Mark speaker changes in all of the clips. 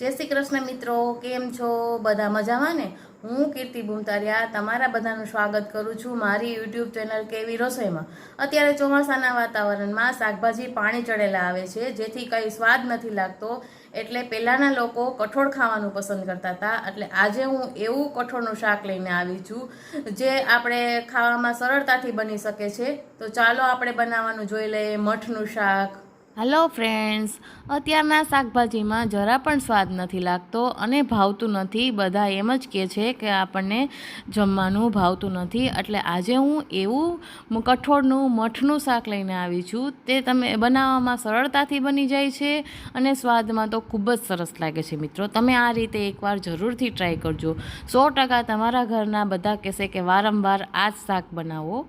Speaker 1: જય શ્રી કૃષ્ણ મિત્રો, કેમ છો? બધા મજામાં ને? હું કીર્તિ બુમતારિયા તમારા બધાનું સ્વાગત કરું છું મારી યુટ્યુબ ચેનલ કેવી રસોઈમાં. અત્યારે ચોમાસાના વાતાવરણમાં શાકભાજી પાણી ચડેલા આવે છે, જેથી કંઈ સ્વાદ નથી લાગતો, એટલે પહેલાંના લોકો કઠોળ ખાવાનું પસંદ કરતા હતા. એટલે આજે હું એવું કઠોળનું શાક લઈને આવી છું, જે આપણે ખાવામાં સરળતાથી બની શકે છે. તો ચાલો આપણે બનાવવાનું જોઈ લઈએ મઠનું શાક હેલો ફ્રેન્ડ્સ અત્યારના શાકભાજીમાં જરા પણ સ્વાદ નથી લાગતો અને ભાવતું નથી. બધા એમ જ કહે છે કે આપણને જમવાનું ભાવતું નથી. એટલે આજે હું એવું કઠોળનું, મઠનું શાક લઈને આવી છું. તે તમે, બનાવવામાં સરળતાથી બની જાય છે અને સ્વાદમાં તો ખૂબ જ સરસ લાગે છે મિત્રો. તમે આ રીતે એકવાર જરૂરથી ટ્રાય કરજો. સો ટકા તમારા ઘરના બધા કહેશે કે વારંવાર આ જ શાક બનાવો.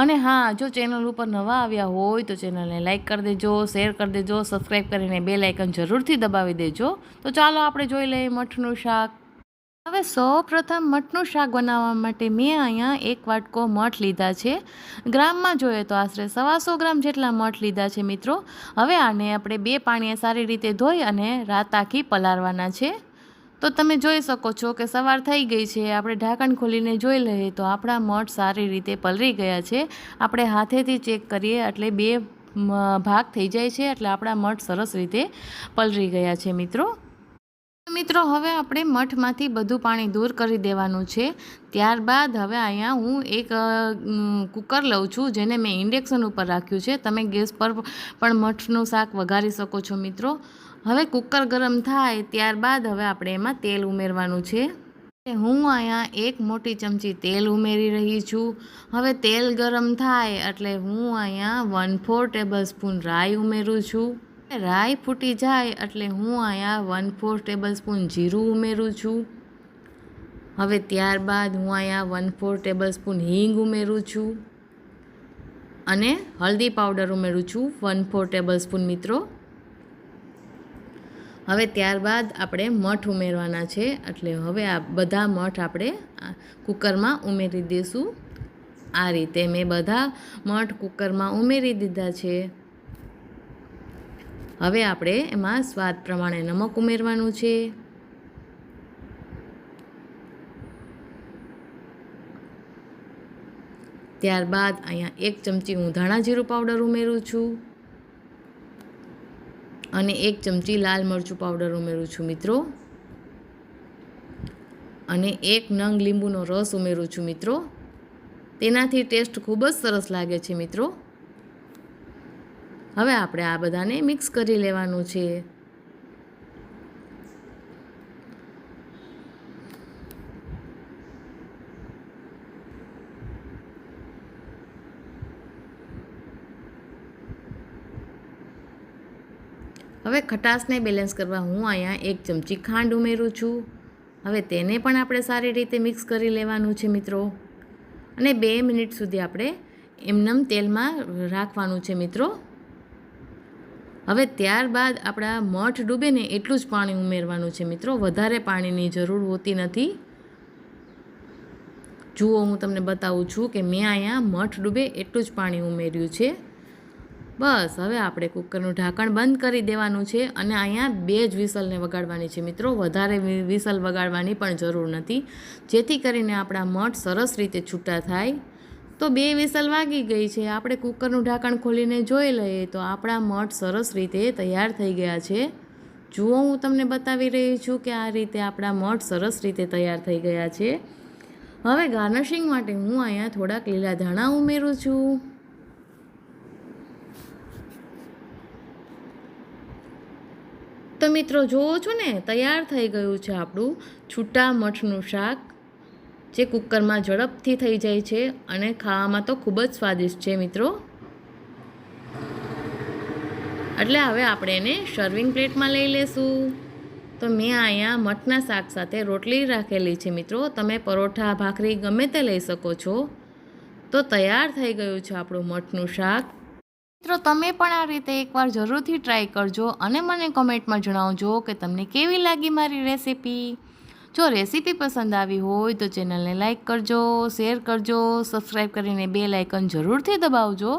Speaker 1: અને હા, જો ચેનલ ઉપર નવા આવ્યા હોય તો ચેનલને લાઇક કરી દેજો શેર કરી દેજો સબસ્ક્રાઈબ કરીને બે લાઇકન જરૂરથી દબાવી દેજો. તો ચાલો આપણે જોઈ લઈએ મઠનું શાક. હવે સૌ પ્રથમ મઠનું શાક બનાવવા માટે મેં અહીંયા એક વાટકો મઠ લીધા છે. ગ્રામમાં જોઈએ તો આશરે સવાસો ગ્રામ જેટલા મઠ લીધા છે મિત્રો. હવે આને આપણે બે પાણીએ સારી રીતે ધોઈ અને રાત આખી પલાળવાના છે. તો તમે જોઈ શકો છો કે સવાર થઈ ગઈ છે, આપણે ઢાંકણ ખોલીને જોઈ લઈએ તો આપણા મઠ સારી રીતે પલરી ગયા છે. આપણે હાથેથી ચેક કરીએ એટલે બે ભાગ થઈ જાય છે એટલે આપણા મઠ સરસ રીતે પલરી ગયા છે મિત્રો. મિત્રો, હવે આપણે મઠમાંથી બધું પાણી દૂર કરી દેવાનું છે. ત્યારબાદ હવે અહીંયા હું એક કુકર લઉં છું, જેને મેં ઇન્ડેક્શન ઉપર રાખ્યું છે. તમે ગેસ પર પણ મઠનું શાક વઘારી શકો છો મિત્રો. હવે કુકર ગરમ થાય ત્યારબાદ હવે આપણે એમાં તેલ ઉમેરવાનું છે. હું અહીંયા એક મોટી ચમચી તેલ ઉમેરી રહી છું. હવે તેલ ગરમ થાય એટલે હું અહીંયા વન ફોર ટેબલ સ્પૂન રાઈ ઉમેરું છું. રાઈ ફૂટી જાય એટલે હું અહીંયા વન ફોર ટેબલ સ્પૂન જીરું ઉમેરું છું. હવે ત્યારબાદ હું અહીંયા વન ફોર ટેબલ સ્પૂન હિંગ ઉમેરું છું. અને હલ્દી પાવડર ઉમેરું છું વન ફોર ટેબલ સ્પૂન મિત્રો. હવે ત્યારબાદ આપણે મઠ ઉમેરવાના છે. એટલે હવે આ બધા મઠ આપણે કુકરમાં ઉમેરી દઈશું આ રીતે મેં બધા મઠ કુકરમાં ઉમેરી દીધા છે. હવે આપણે એમાં સ્વાદ પ્રમાણે નમક ઉમેરવાનું છે. ત્યારબાદ અહીંયા એક ચમચી હું ધાણા જીરું પાવડર ઉમેરું છું. અને એક ચમચી લાલ મરચું પાવડર ઉમેરું છું મિત્રો. અને એક નંગ લીંબુનો રસ ઉમેરું છું મિત્રો. તેનાથી ટેસ્ટ ખૂબ જ સરસ લાગે છે મિત્રો. હવે આપણે આ બધાને મિક્સ કરી લેવાનું છે. હવે ખટાશને બેલેન્સ કરવા હું અહીંયા એક ચમચી ખાંડ ઉમેરું છું. હવે તેને પણ આપણે સારી રીતે મિક્સ કરી લેવાનું છે મિત્રો. અને બે મિનિટ સુધી આપણે એમનેમ તેલમાં રાખવાનું છે મિત્રો. હવે ત્યારબાદ આપણા મઠ ડૂબે ને એટલું જ પાણી ઉમેરવાનું છે મિત્રો. વધારે પાણીની જરૂર હોતી નથી. જુઓ હું તમને બતાવું છું કે મેં અહીંયા મઠ ડૂબે એટલું જ પાણી ઉમેર્યું છે. બસ, હવે આપણે કુકરનું ઢાંકણ બંધ કરી દેવાનું છે અને અહીંયા બે જ વિસલને વગાડવાની છે મિત્રો. વધારે વિસલ વગાડવાની પણ જરૂર નથી. જેથી કરીને આપણા મઠ સરસ રીતે છૂટા થાય. તો બે વિસલ વાગી ગઈ છે. આપણે કુકરનું ઢાંકણ ખોલીને જોઈ લઈએ તો આપણા મઠ સરસ રીતે તૈયાર થઈ ગયા છે. જુઓ, હું તમને બતાવી રહી છું કે આ રીતે આપણા મઠ સરસ રીતે તૈયાર થઈ ગયા છે. હવે ગાર્નિશિંગ માટે હું અહીંયા થોડાક લીલા ધાણા ઉમેરું છું. તો મિત્રો જુઓ છો ને, તૈયાર થઈ ગયું છે આપણું છૂટા મઠનું શાક, જે કુકરમાં ઝડપથી થઈ જાય છે અને ખાવામાં તો ખૂબ જ સ્વાદિષ્ટ છે, મિત્રો. એટલે હવે આપણે એને સર્વિંગ પ્લેટમાં લઈ લેશું. તો મેં અહીંયા મઠના શાક સાથે રોટલી રાખેલી છે, મિત્રો. તમે પરોઠા, ભાખરી ગમે તે લઈ શકો છો. તો તૈયાર થઈ ગયું છે આપણું મઠનું શાક. મિત્રો, તમે પણ આ રીતે એકવાર જરૂરથી ટ્રાય કરજો અને મને કોમેન્ટમાં જણાવજો કે તમને કેવી લાગી મારી રેસીપી જો રેસીપી પસંદ આવી હોય તો ચેનલને લાઇક કરજો શેર કરજો સબસ્ક્રાઈબ કરીને બે લાઇકન જરૂરથી દબાવજો.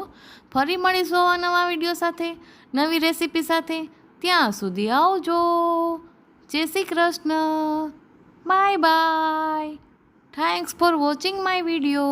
Speaker 1: ફરી મળીશું આ નવા વીડિયો સાથે, નવી રેસીપી સાથે. ત્યાં સુધી આવજો. જય Shri Krishna. Bye bye thanks for watching my video